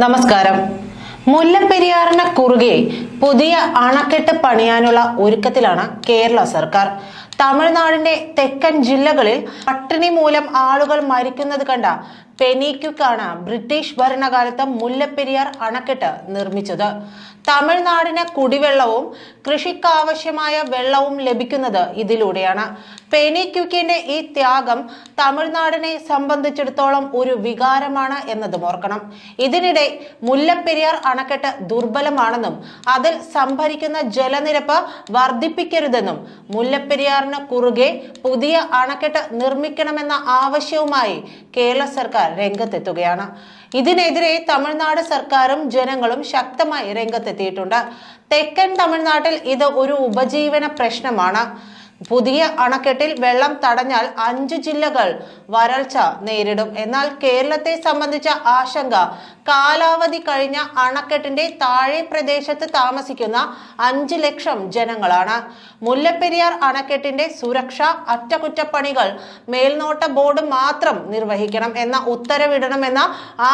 നമസ്കാരം. മുല്ലപ്പെരിയാറിന് കുറുകെ പുതിയ അണക്കെട്ട് പണിയാനുള്ള ഒരുക്കത്തിലാണ് കേരള സർക്കാർ. തമിഴ്നാടിന്റെ തെക്കൻ ജില്ലകളിൽ പട്ടിണി മൂലം ആളുകൾ മരിക്കുന്നത് കണ്ട പെനീക്കുക്കാണ് ബ്രിട്ടീഷ് ഭരണകാലത്ത് മുല്ലപ്പെരിയാർ അണക്കെട്ട് നിർമ്മിച്ചത്. തമിഴ്നാടിന് കുടിവെള്ളവും കൃഷിക്കാവശ്യമായ വെള്ളവും ലഭിക്കുന്നത് ഇതിലൂടെയാണ്. പെനിക്യുക്കിന്റെ ഈ ത്യാഗം തമിഴ്നാടിനെ സംബന്ധിച്ചിടത്തോളം ഒരു വികാരമാണ് എന്നതും ഓർക്കണം. ഇതിനിടെ മുല്ലപ്പെരിയാർ അണക്കെട്ട് ദുർബലമാണെന്നും അതിൽ സംഭരിക്കുന്ന ജലനിരപ്പ് വർദ്ധിപ്പിക്കരുതെന്നും മുല്ലപ്പെരിയാറിന് കുറുകെ പുതിയ അണക്കെട്ട് നിർമ്മിക്കണമെന്ന ആവശ്യവുമായി കേരള സർക്കാർ രംഗത്തെത്തുകയാണ്. ഇതിനെതിരെ തമിഴ്നാട് സർക്കാരും ജനങ്ങളും ശക്തമായി രംഗത്തെത്തിയിട്ടുണ്ട്. തെക്കൻ തമിഴ്നാട്ടിൽ ഇത് ഒരു ഉപജീവന പ്രശ്നമാണ്. പുതിയ അണക്കെട്ടിൽ വെള്ളം തടഞ്ഞാൽ അഞ്ച് ജില്ലകൾ വരൾച്ച നേരിടും. എന്നാൽ കേരളത്തെ സംബന്ധിച്ച ആശങ്ക കാലാവധി കഴിഞ്ഞ അണക്കെട്ടിന്റെ താഴെ പ്രദേശത്ത് താമസിക്കുന്ന അഞ്ച് ലക്ഷം ജനങ്ങളാണ്. മുല്ലപ്പെരിയാർ അണക്കെട്ടിന്റെ സുരക്ഷ അറ്റകുറ്റപ്പണികൾ മേൽനോട്ട ബോർഡ് മാത്രം നിർവഹിക്കണം എന്ന ഉത്തരവിടണമെന്ന്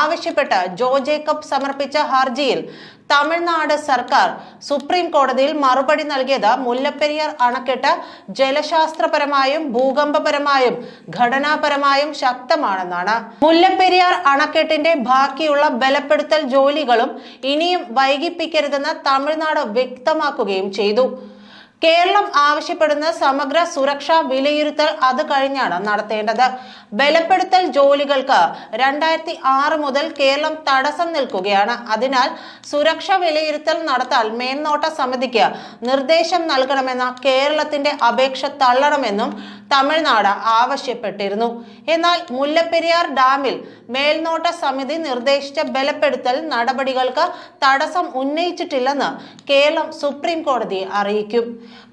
ആവശ്യപ്പെട്ട് ജോ ജേക്കബ് സമർപ്പിച്ച ഹർജിയിൽ തമിഴ്നാട് സർക്കാർ സുപ്രീം കോടതിയിൽ മറുപടി നൽകിയത് മുല്ലപ്പെരിയാർ അണക്കെട്ട് ജലശാസ്ത്രപരമായും ഭൂകമ്പപരമായും ഘടനാപരമായും ശക്തമാണെന്നാണ്. മുല്ലപ്പെരിയാർ അണക്കെട്ടിന്റെ ബാക്കിയുള്ള ബലപ്പെടുത്തൽ ജോലികളും ഇനിയും വൈകിപ്പിക്കരുതെന്ന് തമിഴ്നാട് വ്യക്തമാക്കുകയും ചെയ്തു. കേരളം ആവശ്യപ്പെടുന്ന സമഗ്ര സുരക്ഷാ വിലയിരുത്തൽ അത് കഴിഞ്ഞാണ് നടത്തേണ്ടത്. ബലപ്പെടുത്തൽ ജോലികൾക്ക് രണ്ടായിരത്തി ആറ് മുതൽ കേരളം തടസ്സം നിൽക്കുകയാണ്. അതിനാൽ സുരക്ഷ വിലയിരുത്തൽ നടത്താൻ മേൽനോട്ട സമിതിക്ക് നിർദ്ദേശം നൽകണമെന്ന കേരളത്തിന്റെ അപേക്ഷ തള്ളണമെന്നും തമിഴ്നാട് ആവശ്യപ്പെട്ടിരുന്നു. എന്നാൽ മുല്ലപ്പെരിയാർ ഡാമിൽ മേൽനോട്ട സമിതി നിർദ്ദേശിച്ച ബലപ്പെടുത്തൽ നടപടികൾക്ക് തടസ്സം ഉന്നയിച്ചിട്ടില്ലെന്ന് കേരളം സുപ്രീം കോടതിയെ അറിയിക്കും.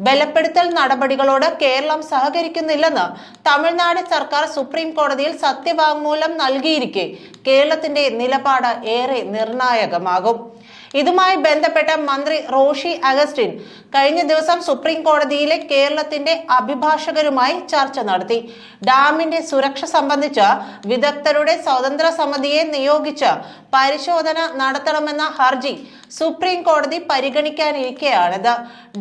ബലപ്പെടുത്തൽ നടപടികളോട് കേരളം സഹകരിക്കുന്നില്ലെന്ന് തമിഴ്നാട് സർക്കാർ സുപ്രീം കോടതിയിൽ സത്യവാങ്മൂലം നൽകിയിരിക്കെ കേരളത്തിന്റെ നിലപാട് ഏറെ നിർണായകമാകും. ഇതുമായി ബന്ധപ്പെട്ട മന്ത്രി റോഷി അഗസ്റ്റിൻ കഴിഞ്ഞ ദിവസം സുപ്രീം കോടതിയിലെ കേരളത്തിന്റെ അഭിഭാഷകരുമായി ചർച്ച നടത്തി. ഡാമിന്റെ സുരക്ഷ സംബന്ധിച്ച വിദഗ്ധരുടെ സ്വതന്ത്ര സമിതിയെ നിയോഗിച്ച് പരിശോധന നടത്തണമെന്ന ഹർജി സുപ്രീം കോടതി പരിഗണിക്കാനിരിക്കെയാണിത്.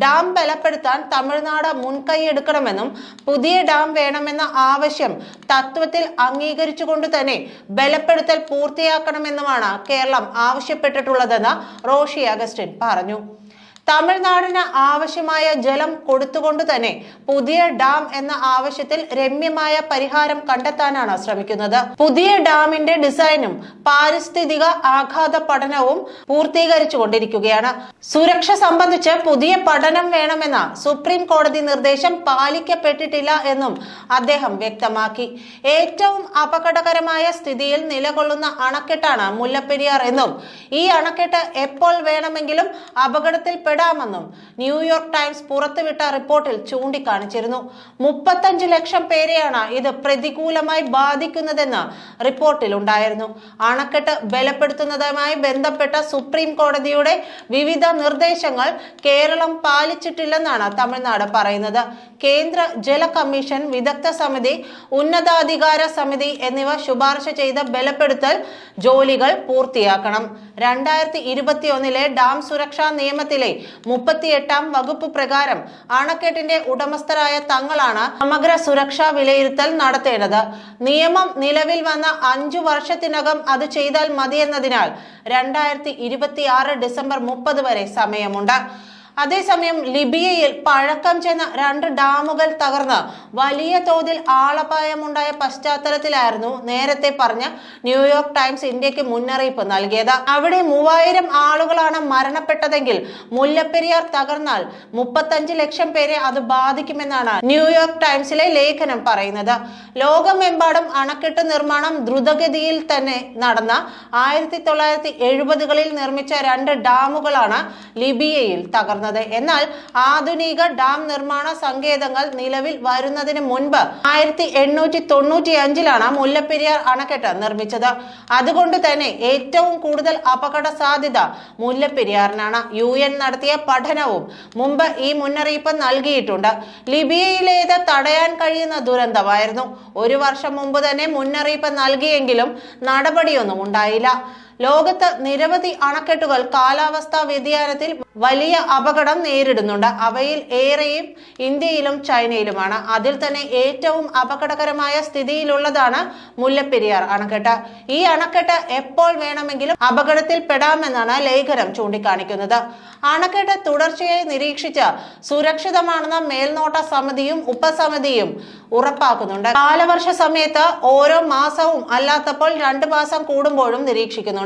ഡാം ബലപ്പെടുത്താൻ തമിഴ്നാട് മുൻകൈയെടുക്കണമെന്നും പുതിയ ഡാം വേണമെന്ന ആവശ്യം തത്വത്തിൽ അംഗീകരിച്ചുകൊണ്ട് തന്നെ ബലപ്പെടുത്തൽ പൂർത്തിയാക്കണമെന്നുമാണ് കേരളം ആവശ്യപ്പെട്ടിട്ടുള്ളതെന്ന് റോഷി അഗസ്റ്റിൻ പറഞ്ഞു തമിഴ്നാടിന് ആവശ്യമായ ജലം കൊടുത്തുകൊണ്ട് തന്നെ പുതിയ ഡാം എന്ന ആവശ്യത്തിൽ രമ്യമായ പരിഹാരം കണ്ടെത്താനാണ് ശ്രമിക്കുന്നത്. പുതിയ ഡാമിന്റെ ഡിസൈനും പാരിസ്ഥിതിക ആഘാത പഠനവും പൂർത്തീകരിച്ചു കൊണ്ടിരിക്കുകയാണ് സുരക്ഷ സംബന്ധിച്ച് പുതിയ പഠനം വേണമെന്ന സുപ്രീം കോടതി നിർദ്ദേശം പാലിക്കപ്പെട്ടിട്ടില്ല എന്നും അദ്ദേഹം വ്യക്തമാക്കി. ഏറ്റവും അപകടകരമായ സ്ഥിതിയിൽ നിലകൊള്ളുന്ന അണക്കെട്ടാണ് മുല്ലപ്പെരിയാർ എന്നും ഈ അണക്കെട്ട് എപ്പോൾ വേണമെങ്കിലും അപകടത്തിൽ പെടാമെന്നും ന്യൂയോർക്ക് ടൈംസ് പുറത്തുവിട്ട റിപ്പോർട്ടിൽ ചൂണ്ടിക്കാണിച്ചിരുന്നു. മുപ്പത്തഞ്ച് ലക്ഷം പേരെയാണ് ഇത് പ്രതികൂലമായി ബാധിക്കുന്നതെന്ന് റിപ്പോർട്ടിൽ ഉണ്ടായിരുന്നു അണക്കെട്ട് ബലപ്പെടുത്തുന്നതുമായി ബന്ധപ്പെട്ട സുപ്രീം കോടതിയുടെ വിവിധ നിർദ്ദേശങ്ങൾ കേരളം പാലിച്ചിട്ടില്ലെന്നാണ് തമിഴ്നാട് പറയുന്നത്. കേന്ദ്ര ജല കമ്മീഷൻ വിദഗ്ധ സമിതി ഉന്നതാധികാര സമിതി എന്നിവ ശുപാർശ ചെയ്ത ബലപ്പെടുത്തൽ ജോലികൾ പൂർത്തിയാക്കണം. രണ്ടായിരത്തി ഇരുപത്തിയൊന്നിലെ ഡാം സുരക്ഷാ നിയമത്തിലെ മുപ്പത്തിയെട്ടാം വകുപ്പ് പ്രകാരം അണക്കെട്ടിന്റെ ഉടമസ്ഥരായ തങ്ങളാണ് സമഗ്ര സുരക്ഷാ വിലയിരുത്തൽ നടത്തേണ്ടത്. നിയമം നിലവിൽ വന്ന അഞ്ചു വർഷത്തിനകം അത് ചെയ്താൽ മതിയെന്നതിനാൽ രണ്ടായിരത്തി ഡിസംബർ മുപ്പത് വരെ സമയമുണ്ട്. അതേസമയം ലിബിയയിൽ പഴക്കം ചെന്ന രണ്ട് ഡാമുകൾ തകർന്ന് വലിയ തോതിൽ ആളപായമുണ്ടായ പശ്ചാത്തലത്തിലായിരുന്നു നേരത്തെ പറഞ്ഞ ന്യൂയോർക്ക് ടൈംസ് ഇന്ത്യയ്ക്ക് മുന്നറിയിപ്പ് നൽകിയത്. അവിടെ മൂവായിരം ആളുകളാണ് മരണപ്പെട്ടതെങ്കിൽ മുല്ലപ്പെരിയാർ തകർന്നാൽ മുപ്പത്തഞ്ച് ലക്ഷം പേരെ അത് ബാധിക്കുമെന്നാണ് ന്യൂയോർക്ക് ടൈംസിലെ ലേഖനം പറയുന്നത്. ലോകമെമ്പാടും അണക്കെട്ട് നിർമ്മാണം ദ്രുതഗതിയിൽ തന്നെ നടന്ന ആയിരത്തി തൊള്ളായിരത്തി എഴുപതുകളിൽ നിർമ്മിച്ച രണ്ട് ഡാമുകളാണ് ലിബിയയിൽ തകർന്നത്. എന്നാൽ ആധുനിക ഡാം നിർമ്മാണ സങ്കേതങ്ങൾ നിലവിൽ വരുന്നതിന് മുൻപ് ആയിരത്തി എണ്ണൂറ്റി തൊണ്ണൂറ്റി അഞ്ചിലാണ് മുല്ലപ്പെരിയാർ അണക്കെട്ട് നിർമ്മിച്ചത്. അതുകൊണ്ട് തന്നെ ഏറ്റവും കൂടുതൽ അപകട സാധ്യത മുല്ലപ്പെരിയാറിനാണ്. യു എൻ നടത്തിയ പഠനവും മുമ്പ് ഈ മുന്നറിയിപ്പ് നൽകിയിട്ടുണ്ട്. ലിബിയയിലേത് തടയാൻ കഴിയുന്ന ദുരന്തമായിരുന്നു. ഒരു വർഷം മുമ്പ് തന്നെ മുന്നറിയിപ്പ് നൽകിയെങ്കിലും നടപടിയൊന്നും ഉണ്ടായില്ല. ലോകത്ത് നിരവധി അണക്കെട്ടുകൾ കാലാവസ്ഥാ വ്യതിയാനത്തിൽ വലിയ അപകടം നേരിടുന്നുണ്ട്. അവയിൽ ഏറെയും ഇന്ത്യയിലും ചൈനയിലുമാണ്. അതിൽ തന്നെ ഏറ്റവും അപകടകരമായ സ്ഥിതിയിലുള്ളതാണ് മുല്ലപ്പെരിയാർ അണക്കെട്ട്. ഈ അണക്കെട്ട് എപ്പോൾ വേണമെങ്കിലും അപകടത്തിൽ പെടാമെന്നാണ് ലേഖനം ചൂണ്ടിക്കാണിക്കുന്നത്. അണക്കെട്ട് തുടർച്ചയായി നിരീക്ഷിച്ച് സുരക്ഷിതമാണെന്ന മേൽനോട്ട സമിതിയും ഉപസമിതിയും ഉറപ്പാക്കുന്നുണ്ട്. കാലവർഷ സമയത്ത് ഓരോ മാസവും അല്ലാത്തപ്പോൾ രണ്ടു മാസം കൂടുമ്പോഴും നിരീക്ഷിക്കുന്നുണ്ട്.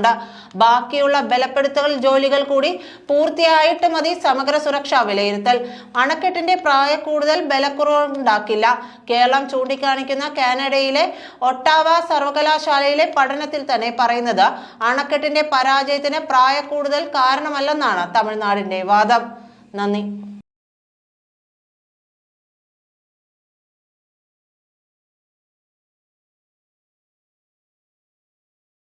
ബാക്കിയുള്ള ബലപ്പെടുത്തൽ ജോലികൾ കൂടി പൂർത്തിയായിട്ട് മതി സമഗ്ര സുരക്ഷാ വിലയിരുത്തൽ. അണക്കെട്ടിന്റെ പ്രായ കൂടുതൽ ബലക്കുറവുണ്ടാക്കില്ല. കേരളം ചൂണ്ടിക്കാണിക്കുന്ന കാനഡയിലെ ഒട്ടാവ സർവകലാശാലയിലെ പഠനത്തിൽ തന്നെ പറയുന്നത് അണക്കെട്ടിന്റെ പരാജയത്തിന് പ്രായ കൂടുതൽ കാരണമല്ലെന്നാണ് തമിഴ്നാടിന്റെ വാദം. നന്ദി.